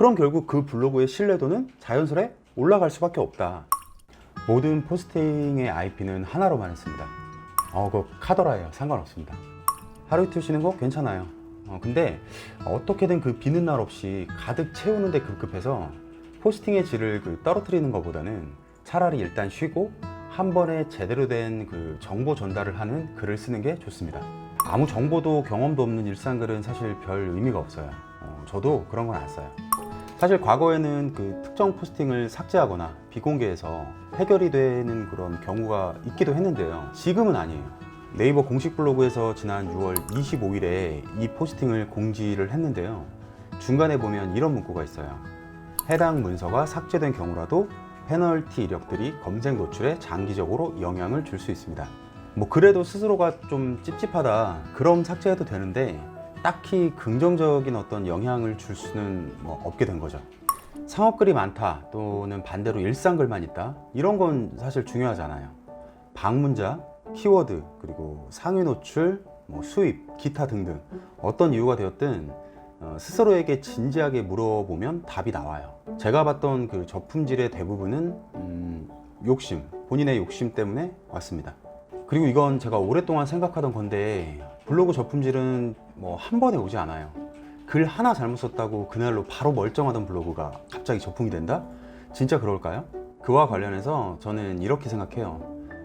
그럼 결국 그 블로그의 신뢰도는 자연스레 올라갈 수밖에 없다. 모든 포스팅의 IP는 하나로만 했습니다. 어, 그 카더라예요. 상관없습니다. 하루 이틀 쉬는 거 괜찮아요. 어, 근데 어떻게든 그 비는 날 없이 가득 채우는데 급급해서 포스팅의 질을 그 떨어뜨리는 것보다는 차라리 일단 쉬고 한 번에 제대로 된 그 정보 전달을 하는 글을 쓰는 게 좋습니다. 아무 정보도 경험도 없는 일상글은 사실 별 의미가 없어요. 어, 저도 그런 건 안 써요. 사실 과거에는 그 특정 포스팅을 삭제하거나 비공개해서 해결이 되는 그런 경우가 있기도 했는데요. 지금은 아니에요. 네이버 공식 블로그에서 지난 6월 25일에 이 포스팅을 공지를 했는데요. 중간에 보면 이런 문구가 있어요. 해당 문서가 삭제된 경우라도 페널티 이력들이 검색 노출에 장기적으로 영향을 줄 수 있습니다. 뭐 그래도 스스로가 좀 찝찝하다. 그럼 삭제해도 되는데 딱히 긍정적인 어떤 영향을 줄 수는 뭐 없게 된 거죠. 상업글이 많다 또는 반대로 일상글만 있다 이런 건 사실 중요하잖아요. 방문자, 키워드 그리고 상위 노출, 뭐 수입, 기타 등등 어떤 이유가 되었든 어, 스스로에게 진지하게 물어보면 답이 나와요. 제가 봤던 그 저품질의 대부분은 음, 욕심, 본인의 욕심 때문에 왔습니다. 그리고 이건 제가 오랫동안 생각하던 건데 블로그 저품질은 뭐 한 번에 오지 않아요. 글 하나 잘못 썼다고 그날로 바로 멀쩡하던 블로그가 갑자기 저품이 된다? 진짜 그럴까요? 그와 관련해서 저는 이렇게 생각해요.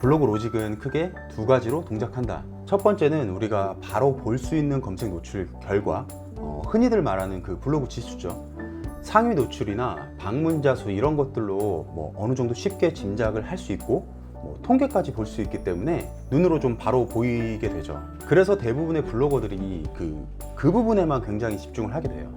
블로그 로직은 크게 두 가지로 동작한다. 첫 번째는 우리가 바로 볼 수 있는 검색 노출 결과, 어, 흔히들 말하는 그 블로그 지수죠. 상위 노출이나 방문자 수 이런 것들로 뭐 어느 정도 쉽게 짐작을 할 수 있고 뭐 통계까지 볼 수 있기 때문에 눈으로 좀 바로 보이게 되죠. 그래서 대부분의 블로거들이 그, 그 부분에만 굉장히 집중을 하게 돼요.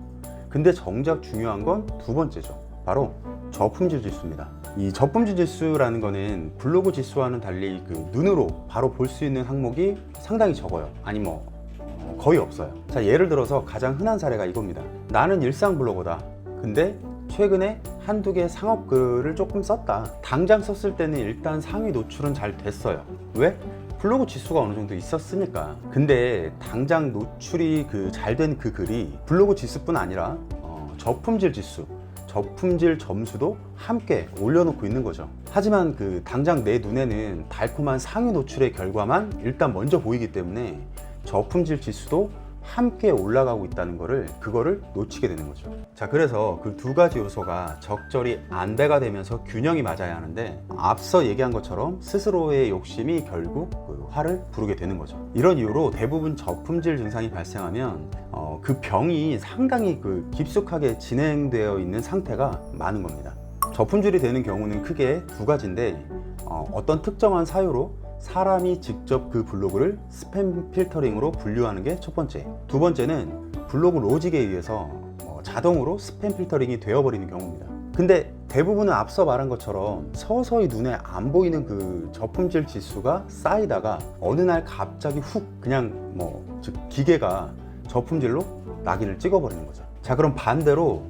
근데 정작 중요한 건 두 번째죠. 바로 저품질 지수입니다. 이 저품질 지수라는 거는 블로그 지수와는 달리 그 눈으로 바로 볼 수 있는 항목이 상당히 적어요. 아니 뭐 어, 거의 없어요. 자, 예를 들어서 가장 흔한 사례가 이겁니다. 나는 일상 블로거다. 근데 최근에 한두 개 상업 글을 조금 썼다. 당장 썼을 때는 일단 상위 노출은 잘 됐어요. 왜? 블로그 지수가 어느 정도 있었으니까. 근데 당장 노출이 그 잘 된 그 글이 블로그 지수뿐 아니라 어, 저품질 지수, 저품질 점수도 함께 올려놓고 있는 거죠. 하지만 그 당장 내 눈에는 달콤한 상위 노출의 결과만 일단 먼저 보이기 때문에 저품질 지수도 함께 올라가고 있다는 거를 그거를 놓치게 되는 거죠. 자, 그래서 그 두 가지 요소가 적절히 안배가 되면서 균형이 맞아야 하는데 앞서 얘기한 것처럼 스스로의 욕심이 결국 그 화를 부르게 되는 거죠. 이런 이유로 대부분 저품질 증상이 발생하면 어, 그 병이 상당히 그 깊숙하게 진행되어 있는 상태가 많은 겁니다. 저품질이 되는 경우는 크게 두 가지인데 어, 어떤 특정한 사유로 사람이 직접 그 블로그를 스팸 필터링으로 분류하는 게 첫 번째. 두 번째는 블로그 로직에 의해서 어, 자동으로 스팸 필터링이 되어버리는 경우입니다. 근데 대부분은 앞서 말한 것처럼 서서히 눈에 안 보이는 그 저품질 지수가 쌓이다가 어느 날 갑자기 훅 그냥 뭐 즉 기계가 저품질로 낙인을 찍어버리는 거죠. 자 그럼 반대로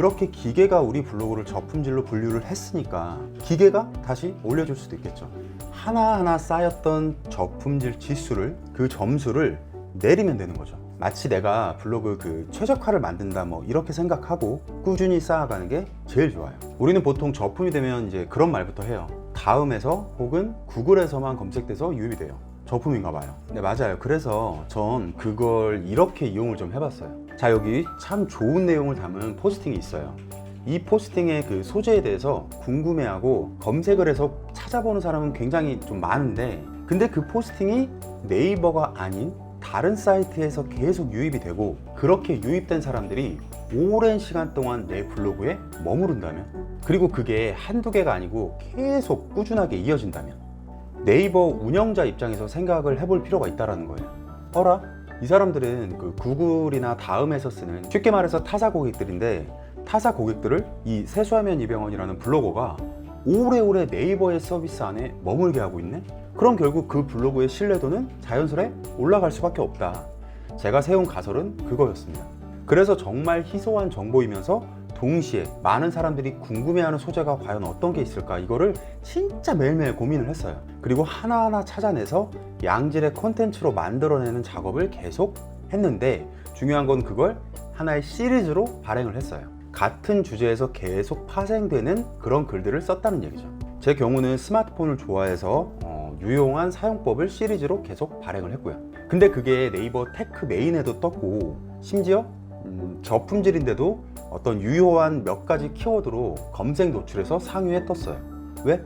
그렇게 기계가 우리 블로그를 저품질로 분류를 했으니까 기계가 다시 올려줄 수도 있겠죠. 하나하나 쌓였던 저품질 지수를 그 점수를 내리면 되는 거죠. 마치 내가 블로그 그 최적화를 만든다 뭐 이렇게 생각하고 꾸준히 쌓아가는 게 제일 좋아요. 우리는 보통 저품이 되면 이제 그런 말부터 해요. 다음에서 혹은 구글에서만 검색돼서 유입이 돼요. 저품인가 봐요. 네, 맞아요. 그래서 전 그걸 이렇게 이용을 좀 해봤어요. 자, 여기 참 좋은 내용을 담은 포스팅이 있어요. 이 포스팅의 그 소재에 대해서 궁금해하고 검색을 해서 찾아보는 사람은 굉장히 좀 많은데, 근데 그 포스팅이 네이버가 아닌 다른 사이트에서 계속 유입이 되고, 그렇게 유입된 사람들이 오랜 시간 동안 내 블로그에 머무른다면, 그리고 그게 한두 개가 아니고 계속 꾸준하게 이어진다면, 네이버 운영자 입장에서 생각을 해볼 필요가 있다는 거예요. 어라? 이 사람들은 그 구글이나 다음에서 쓰는 쉽게 말해서 타사 고객들인데 타사 고객들을 이 세수하면 이병헌이라는 블로거가 오래오래 네이버의 서비스 안에 머물게 하고 있네? 그럼 결국 그 블로그의 신뢰도는 자연스레 올라갈 수밖에 없다. 제가 세운 가설은 그거였습니다. 그래서 정말 희소한 정보이면서 동시에 많은 사람들이 궁금해하는 소재가 과연 어떤 게 있을까 이거를 진짜 매일매일 고민을 했어요. 그리고 하나하나 찾아내서 양질의 콘텐츠로 만들어내는 작업을 계속 했는데 중요한 건 그걸 하나의 시리즈로 발행을 했어요. 같은 주제에서 계속 파생되는 그런 글들을 썼다는 얘기죠. 제 경우는 스마트폰을 좋아해서 어, 유용한 사용법을 시리즈로 계속 발행을 했고요. 근데 그게 네이버 테크 메인에도 떴고 심지어 음, 저품질인데도 어떤 유효한 몇 가지 키워드로 검색 노출에서 상위에 떴어요. 왜?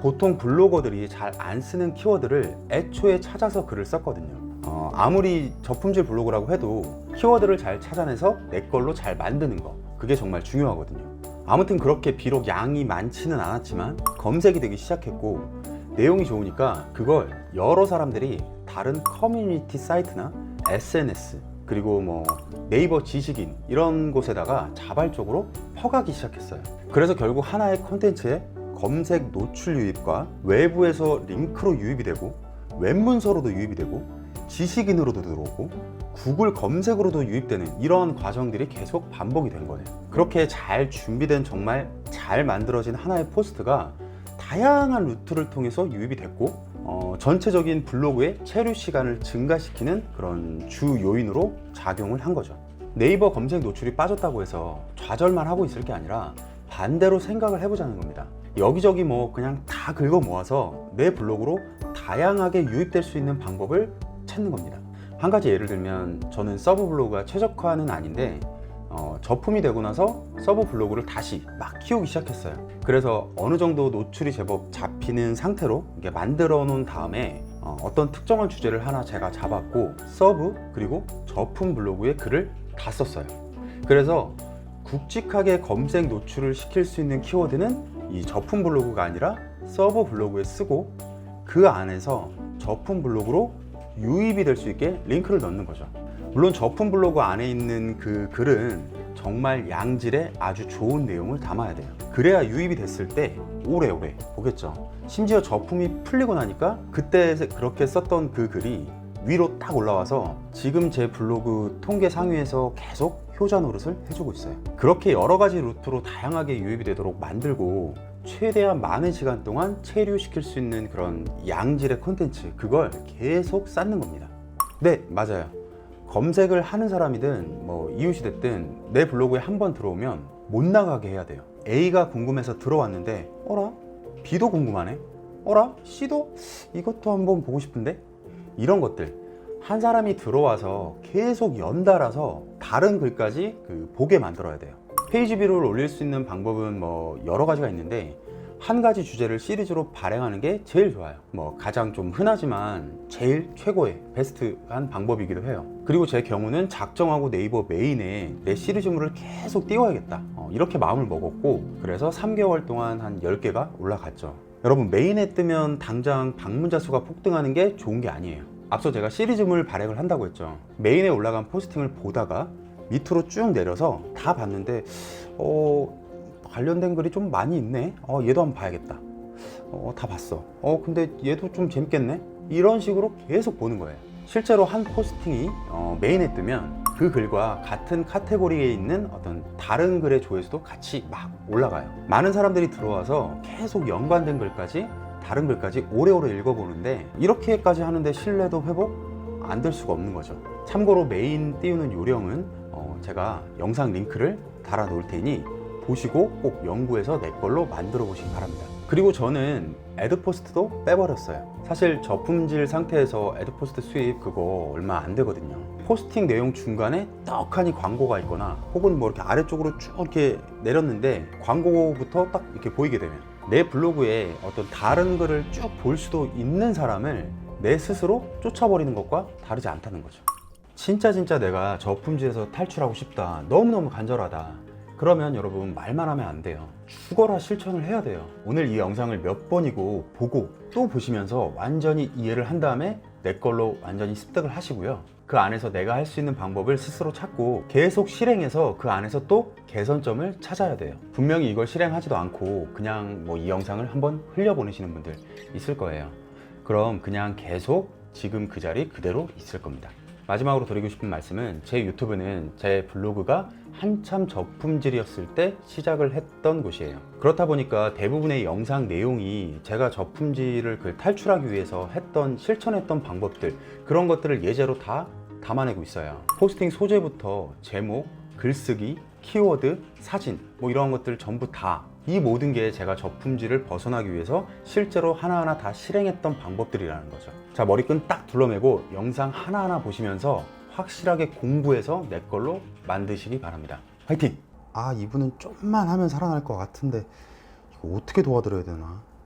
보통 블로거들이 잘 안 쓰는 키워드를 애초에 찾아서 글을 썼거든요. 어, 아무리 저품질 블로그라고 해도 키워드를 잘 찾아내서 내 걸로 잘 만드는 거 그게 정말 중요하거든요. 아무튼 그렇게 비록 양이 많지는 않았지만 검색이 되기 시작했고 내용이 좋으니까 그걸 여러 사람들이 다른 커뮤니티 사이트나 SNS 그리고 뭐 네이버 지식인 이런 곳에다가 자발적으로 퍼가기 시작했어요. 그래서 결국 하나의 컨텐츠에 검색 노출 유입과 외부에서 링크로 유입이 되고 웹문서로도 유입이 되고 지식인으로도 들어오고 구글 검색으로도 유입되는 이런 과정들이 계속 반복이 된 거예요. 그렇게 잘 준비된 정말 잘 만들어진 하나의 포스트가 다양한 루트를 통해서 유입이 됐고 어, 전체적인 블로그의 체류 시간을 증가시키는 그런 주 요인으로 작용을 한 거죠. 네이버 검색 노출이 빠졌다고 해서 좌절만 하고 있을 게 아니라 반대로 생각을 해보자는 겁니다. 여기저기 뭐 그냥 다 긁어 모아서 내 블로그로 다양하게 유입될 수 있는 방법을 찾는 겁니다. 한 가지 예를 들면 저는 서브 블로그가 최적화는 아닌데 어, 저품이 되고 나서 서브 블로그를 다시 막 키우기 시작했어요. 그래서 어느 정도 노출이 제법 잡히는 상태로 만들어 놓은 다음에 어, 어떤 특정한 주제를 하나 제가 잡았고 서브 그리고 저품 블로그에 글을 다 썼어요. 그래서 굵직하게 검색 노출을 시킬 수 있는 키워드는 이 저품 블로그가 아니라 서브 블로그에 쓰고 그 안에서 저품 블로그로 유입이 될 수 있게 링크를 넣는 거죠. 물론 저품 블로그 안에 있는 그 글은 정말 양질의 아주 좋은 내용을 담아야 돼요. 그래야 유입이 됐을 때 오래오래 보겠죠. 심지어 저품이 풀리고 나니까 그때 그렇게 썼던 그 글이 위로 딱 올라와서 지금 제 블로그 통계 상위에서 계속 효자 노릇을 해주고 있어요. 그렇게 여러 가지 루트로 다양하게 유입이 되도록 만들고 최대한 많은 시간 동안 체류시킬 수 있는 그런 양질의 콘텐츠 그걸 계속 쌓는 겁니다. 네, 맞아요. 검색을 하는 사람이든 뭐 이웃이 됐든 내 블로그에 한 번 들어오면 못 나가게 해야 돼요. A가 궁금해서 들어왔는데 어라? B도 궁금하네. 어라? C도 이것도 한번 보고 싶은데? 이런 것들 한 사람이 들어와서 계속 연달아서 다른 글까지 그 보게 만들어야 돼요. 페이지 뷰를 올릴 수 있는 방법은 뭐 여러 가지가 있는데 한 가지 주제를 시리즈로 발행하는 게 제일 좋아요. 뭐 가장 좀 흔하지만 제일 최고의 베스트한 방법이기도 해요. 그리고 제 경우는 작정하고 네이버 메인에 내 시리즈물을 계속 띄워야겠다. 어, 이렇게 마음을 먹었고 그래서 3개월 동안 한 10개가 올라갔죠. 여러분 메인에 뜨면 당장 방문자 수가 폭등하는 게 좋은 게 아니에요. 앞서 제가 시리즈물 발행을 한다고 했죠. 메인에 올라간 포스팅을 보다가 밑으로 쭉 내려서 다 봤는데 어 관련된 글이 좀 많이 있네. 어 얘도 한번 봐야겠다. 어 다 봤어. 어 근데 얘도 좀 재밌겠네. 이런 식으로 계속 보는 거예요. 실제로 한 포스팅이 어, 메인에 뜨면 그 글과 같은 카테고리에 있는 어떤 다른 글의 조회수도 같이 막 올라가요. 많은 사람들이 들어와서 계속 연관된 글까지 다른 글까지 오래오래 읽어보는데 이렇게까지 하는데 신뢰도 회복 안 될 수가 없는 거죠. 참고로 메인 띄우는 요령은 어, 제가 영상 링크를 달아 놓을 테니 보시고 꼭 연구해서 내 걸로 만들어 보시기 바랍니다. 그리고 저는 애드포스트도 빼버렸어요. 사실 저품질 상태에서 애드포스트 수입 그거 얼마 안 되거든요. 포스팅 내용 중간에 떡하니 광고가 있거나 혹은 뭐 이렇게 아래쪽으로 쭉 이렇게 내렸는데 광고부터 딱 이렇게 보이게 되면 내 블로그에 어떤 다른 글을 쭉 볼 수도 있는 사람을 내 스스로 쫓아버리는 것과 다르지 않다는 거죠. 진짜 진짜 내가 저품질에서 탈출하고 싶다. 너무너무 간절하다. 그러면 여러분 말만 하면 안 돼요. 죽어라 실천을 해야 돼요. 오늘 이 영상을 몇 번이고 보고 또 보시면서 완전히 이해를 한 다음에 내 걸로 완전히 습득을 하시고요. 그 안에서 내가 할 수 있는 방법을 스스로 찾고 계속 실행해서 그 안에서 또 개선점을 찾아야 돼요. 분명히 이걸 실행하지도 않고 그냥 뭐 이 영상을 한번 흘려보내시는 분들 있을 거예요. 그럼 그냥 계속 지금 그 자리 그대로 있을 겁니다. 마지막으로 드리고 싶은 말씀은 제 유튜브는 제 블로그가 한참 저품질이었을 때 시작을 했던 곳이에요. 그렇다 보니까 대부분의 영상 내용이 제가 저품질을 그 탈출하기 위해서 했던 실천했던 방법들 그런 것들을 예제로 다 담아내고 있어요. 포스팅 소재부터 제목, 글쓰기, 키워드, 사진, 뭐 이런 것들 전부 다 이 모든 게 제가 저품질을 벗어나기 위해서 실제로 하나하나 다 실행했던 방법들이라는 거죠. 자, 머리끈 딱 둘러매고 영상 하나하나 보시면서 확실하게 공부해서 내 걸로 만드시기 바랍니다. 화이팅! 아, 이분은 좀만 하면 살아날 것 같은데 이거 어떻게 도와드려야 되나?